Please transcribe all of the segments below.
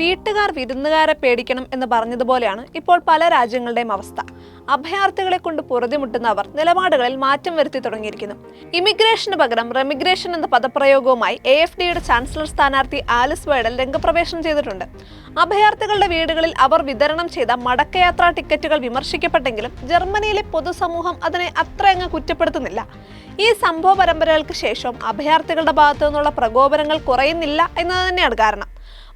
വീട്ടുകാർ വിരുന്നുകാരെ പേടിക്കണം എന്ന് പറഞ്ഞതുപോലെയാണ് ഇപ്പോൾ പല രാജ്യങ്ങളുടെയും അവസ്ഥ. അഭയാർത്ഥികളെ കൊണ്ട് പൊറുതിമുട്ടുന്നവർ നിലപാടുകളിൽ മാറ്റം വരുത്തി തുടങ്ങിയിരിക്കുന്നു. ഇമിഗ്രേഷന് പകരം റെമിഗ്രേഷൻ എന്ന പദപ്രയോഗവുമായി എ എഫ് ഡിയുടെ ചാൻസലർ സ്ഥാനാർത്ഥി ആലിസ് വേഡൽ രംഗപ്രവേശനം ചെയ്തിട്ടുണ്ട്. അഭയാർത്ഥികളുടെ വീടുകളിൽ അവർ വിതരണം ചെയ്ത മടക്കയാത്രാ ടിക്കറ്റുകൾ വിമർശിക്കപ്പെട്ടെങ്കിലും ജർമ്മനിയിലെ പൊതുസമൂഹം അതിനെ അത്രയങ്ങ് കുറ്റപ്പെടുത്തുന്നില്ല. ഈ സംഭവ പരമ്പരകൾക്ക് ശേഷം അഭയാർത്ഥികളുടെ ഭാഗത്തു നിന്നുള്ള പ്രകോപനങ്ങൾ കുറയുന്നില്ല എന്നത് തന്നെയാണ് കാരണം.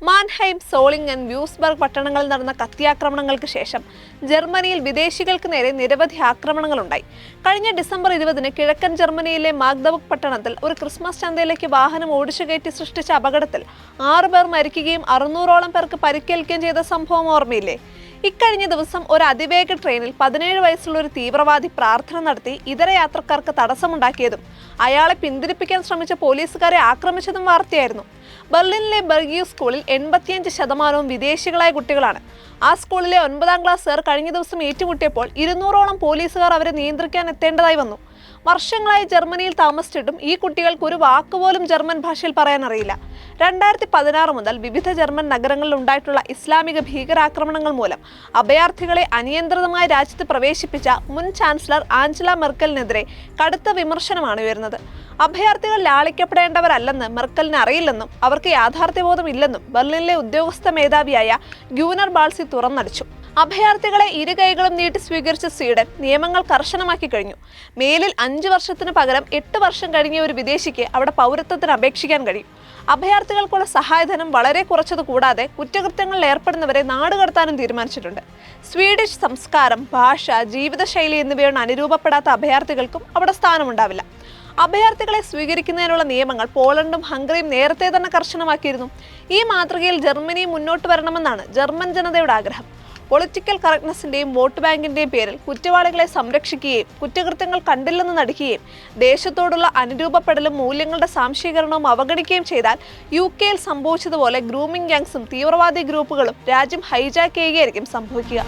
മാൻഹൈം സോളിംഗ് ആൻഡ് വ്യൂസ്ബർഗ് പട്ടണങ്ങളിൽ നടന്ന കത്തിയാക്രമണങ്ങൾക്ക് ശേഷം ജർമ്മനിയിൽ വിദേശികൾക്ക് നേരെ നിരവധി ആക്രമണങ്ങളുണ്ടായി. കഴിഞ്ഞ ഡിസംബർ ഇരുപതിന് കിഴക്കൻ ജർമ്മനിയിലെ മാഗ്ദബുക് പട്ടണത്തിൽ ഒരു ക്രിസ്മസ് ചന്തയിലേക്ക് വാഹനം ഓടിച്ചു കയറ്റി സൃഷ്ടിച്ച അപകടത്തിൽ ആറു പേർ മരിക്കുകയും അറുന്നൂറോളം പേർക്ക് പരിക്കേൽക്കുകയും ചെയ്ത സംഭവം ഓർമ്മയില്ലേ? ഇക്കഴിഞ്ഞ ദിവസം ഒരു അതിവേഗ ട്രെയിനിൽ പതിനേഴ് വയസ്സുള്ള ഒരു തീവ്രവാദി പ്രാർത്ഥന നടത്തി ഇതര യാത്രക്കാർക്ക് തടസ്സമുണ്ടാക്കിയതും അയാളെ പിന്തിരിപ്പിക്കാൻ ശ്രമിച്ച പോലീസുകാരെ ആക്രമിച്ചതും വാർത്തയായിരുന്നു. ബെർലിനിലെ ബർഗിയു സ്കൂളിൽ എൺപത്തിയഞ്ച് ശതമാനവും വിദേശികളായ കുട്ടികളാണ്. ആ സ്കൂളിലെ ഒൻപതാം ക്ലാസ്സുകാർ കഴിഞ്ഞ ദിവസം ഏറ്റുമുട്ടിയപ്പോൾ ഇരുന്നൂറോളം പോലീസുകാർ അവരെ നിയന്ത്രിക്കാൻ എത്തേണ്ടതായി വന്നു. വർഷങ്ങളായി ജർമ്മനിയിൽ താമസിച്ചിട്ടും ഈ കുട്ടികൾക്ക് ഒരു വാക്കുപോലും ജർമ്മൻ ഭാഷയിൽ പറയാൻ അറിയില്ല രണ്ടായിരത്തി പതിനാറ് മുതൽ വിവിധ ജർമ്മൻ നഗരങ്ങളിൽ ഉണ്ടായിട്ടുള്ള ഇസ്ലാമിക ഭീകരാക്രമണങ്ങൾ മൂലം അഭയാർത്ഥികളെ അനിയന്ത്രിതമായി രാജ്യത്ത് പ്രവേശിപ്പിച്ച മുൻ ചാൻസലർ ആഞ്ചല മെർക്കലിനെതിരെ കടുത്ത വിമർശനമാണ് ഉയരുന്നത്. അഭയാർത്ഥികൾ ലാളിക്കപ്പെടേണ്ടവരല്ലെന്ന് മെർക്കലിന് അറിയില്ലെന്നും അവർക്ക് യാഥാർത്ഥ്യബോധമില്ലെന്നും ബെർലിനിലെ ഉദ്യോഗസ്ഥ മേധാവിയായ ഗ്യൂനർ ബാൾസി തുറന്നടിച്ചു. അഭയാർത്ഥികളെ ഇരുകൈകളും നീട്ടി സ്വീകരിച്ച സ്വീഡൻ നിയമങ്ങൾ കർശനമാക്കി കഴിഞ്ഞു. മേലിൽ അഞ്ചു വർഷത്തിന് പകരം എട്ട് വർഷം കഴിഞ്ഞ ഒരു വിദേശിക്ക് അവിടെ പൗരത്വത്തിന് അപേക്ഷിക്കാൻ കഴിയും. അഭയാർത്ഥികൾക്കുള്ള സഹായധനം വളരെ കുറച്ചത് കൂടാതെ കുറ്റകൃത്യങ്ങളിൽ ഏർപ്പെടുന്നവരെ നാടുകടത്താനും തീരുമാനിച്ചിട്ടുണ്ട്. സ്വീഡിഷ് സംസ്കാരം ഭാഷ ജീവിതശൈലി എന്നിവയോട് അനുരൂപപ്പെടാത്ത അഭയാർത്ഥികൾക്കും അവിടെ സ്ഥാനമുണ്ടാവില്ല. അഭയാർത്ഥികളെ സ്വീകരിക്കുന്നതിനുള്ള നിയമങ്ങൾ പോളണ്ടും ഹംഗറിയും നേരത്തെ തന്നെ കർശനമാക്കിയിരുന്നു. ഈ മാതൃകയിൽ ജർമ്മനി മുന്നോട്ട് വരണമെന്നാണ് ജർമ്മൻ ജനതയുടെ ആഗ്രഹം. പൊളിറ്റിക്കൽ കറക്റ്റ്നെസിന്റെയും വോട്ട് ബാങ്കിന്റെയും പേരിൽ കുറ്റവാളികളെ സംരക്ഷിക്കുകയും കുറ്റകൃത്യങ്ങൾ കണ്ടില്ലെന്ന് നടിക്കുകയും ദേശത്തോടുള്ള അനുരൂപപ്പെടലും മൂല്യങ്ങളുടെ സാംശീകരണവും അവഗണിക്കുകയും ചെയ്താൽ യു കെയിൽ സംഭവിച്ചതുപോലെ ഗ്രൂമിംഗ് ഗ്യാങ്സും തീവ്രവാദി ഗ്രൂപ്പുകളും രാജ്യം ഹൈജാക്ക് ചെയ്യുകയായിരിക്കും സംഭവിക്കുക.